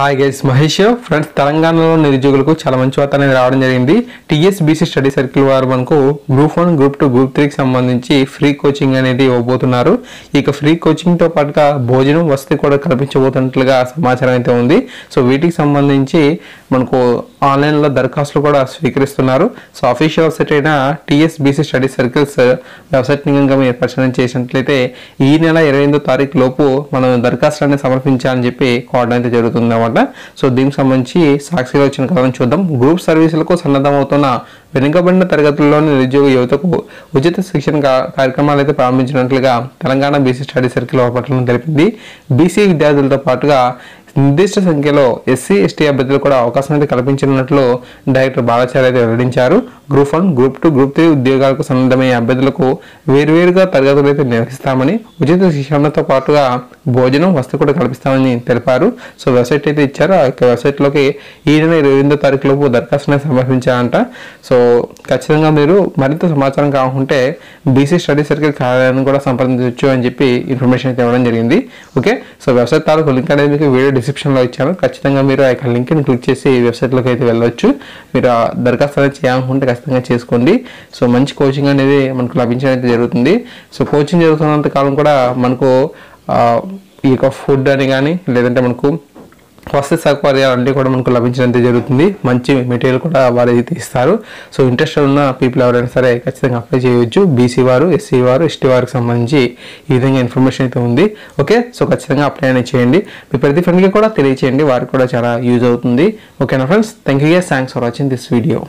Hi guys Mahesh friends తెలంగాణలో నిరుద్యోగులకు చాలా మంచి వార్త అనేది రావడం జరిగింది. టీఎస్బీసీ స్టడీ సర్కిల్ వారు మనకు group one group two group త్రీకి సంబంధించి ఫ్రీ కోచింగ్ అనేది ఇవ్వబోతున్నారు. ఇక ఫ్రీ కోచింగ్తో పాటుగా భోజనం వసతి కూడా కల్పించబోతున్నట్లుగా సమాచారం అయితే ఉంది. సో వీటికి సంబంధించి మనకు ఆన్లైన్లో దరఖాస్తులు కూడా స్వీకరిస్తున్నారు. సో అఫీషియల్ వెబ్సైట్ అయిన టీఎస్బీసీ స్టడీ సర్కిల్స్ వెబ్సైట్ కనుక మీరు పరిశీలన చేసినట్లయితే ఈ నెల ఇరవై ఎనిమిదో తారీఖు లోపు మనం దరఖాస్తులన్నీ సమర్పించాలని చెప్పి కోరడం అయితే జరుగుతుంది అనమాట సో దీనికి సంబంధించి సాక్షిగా వచ్చిన కథను చూద్దాం. గ్రూప్ సర్వీసులకు సన్నద్ధమవుతున్న వెనుకబడిన తరగతుల్లోని నిరుద్యోగ యువతకు ఉచిత శిక్షణ కార్యక్రమాలు అయితే ప్రారంభించినట్లుగా తెలంగాణ బీసీ స్టడీ సర్కిల్ పట్టణం తెలిపింది. బీసీ విద్యార్థులతో పాటుగా నిర్దిష్ట సంఖ్యలో ఎస్సీ ఎస్టీ అభ్యర్థులు కూడా అవకాశం అయితే కల్పించనున్నట్లు డైరెక్టర్ బాలాచార్య అయితే వెల్లడించారు. Group one group two group three ఉద్యోగాలకు సన్నద్ధమయ్యే అభ్యర్థులకు వేరువేరుగా తరగతులు అయితే నిర్వహిస్తామని ఉచిత శిక్షణతో పాటుగా భోజనం వసతి కూడా కల్పిస్తామని తెలిపారు. సో వెబ్సైట్ అయితే ఇచ్చారు. ఆ యొక్క వెబ్సైట్లోకి ఈ నెల ఇరవై ఎనిమిదో తారీఖు లోపు దరఖాస్తుని సమర్పించారంట. సో ఖచ్చితంగా మీరు మరింత సమాచారం కాకుంటే బీసీ స్టడీ సర్కిల్ కార్యాలయాన్ని కూడా సంప్రదించవచ్చు అని చెప్పి ఇన్ఫర్మేషన్ అయితే ఇవ్వడం జరిగింది. ఓకే? సో వెబ్సైట్ తాలూకు లింక్ అనేది మీకు వీడియో డిస్క్రిప్షన్లో ఇచ్చాను. ఖచ్చితంగా మీరు ఆ యొక్క లింక్ని క్లిక్ చేసి వెబ్సైట్లోకి అయితే వెళ్ళవచ్చు మీరు ఆ దరఖాస్తు అనేది చేయాలనుకుంటే ఖచ్చితంగా చేసుకోండి. సో మంచి కోచింగ్ అనేది మనకు లభించడం అయితే జరుగుతుంది. సో కోచింగ్ జరుగుతున్నంత కాలం కూడా మనకు ఈ యొక్క ఫుడ్ అని కానీ లేదంటే మనకు ప్రాసెస్ అక్వారియా అన్నీ కూడా మనకు లభించడం జరుగుతుంది. మంచి మెటీరియల్ కూడా వారు అయితే ఇస్తారు సో ఇంట్రెస్ట్ ఉన్న పీపుల్ ఎవరైనా సరే ఖచ్చితంగా అప్లై చేయవచ్చు బీసీ వారు ఎస్సీ వారు ఎస్టీ వారికి సంబంధించి ఈ విధంగా ఇన్ఫర్మేషన్ అయితే ఉంది. ఓకే? సో ఖచ్చితంగా అప్లై అనేది చేయండి. మీ ప్రతి ఫ్రెండ్కి కూడా తెలియచేయండి. వారికి కూడా చాలా యూజ్ అవుతుంది. ఓకేనా friends thank you thanks for watching this video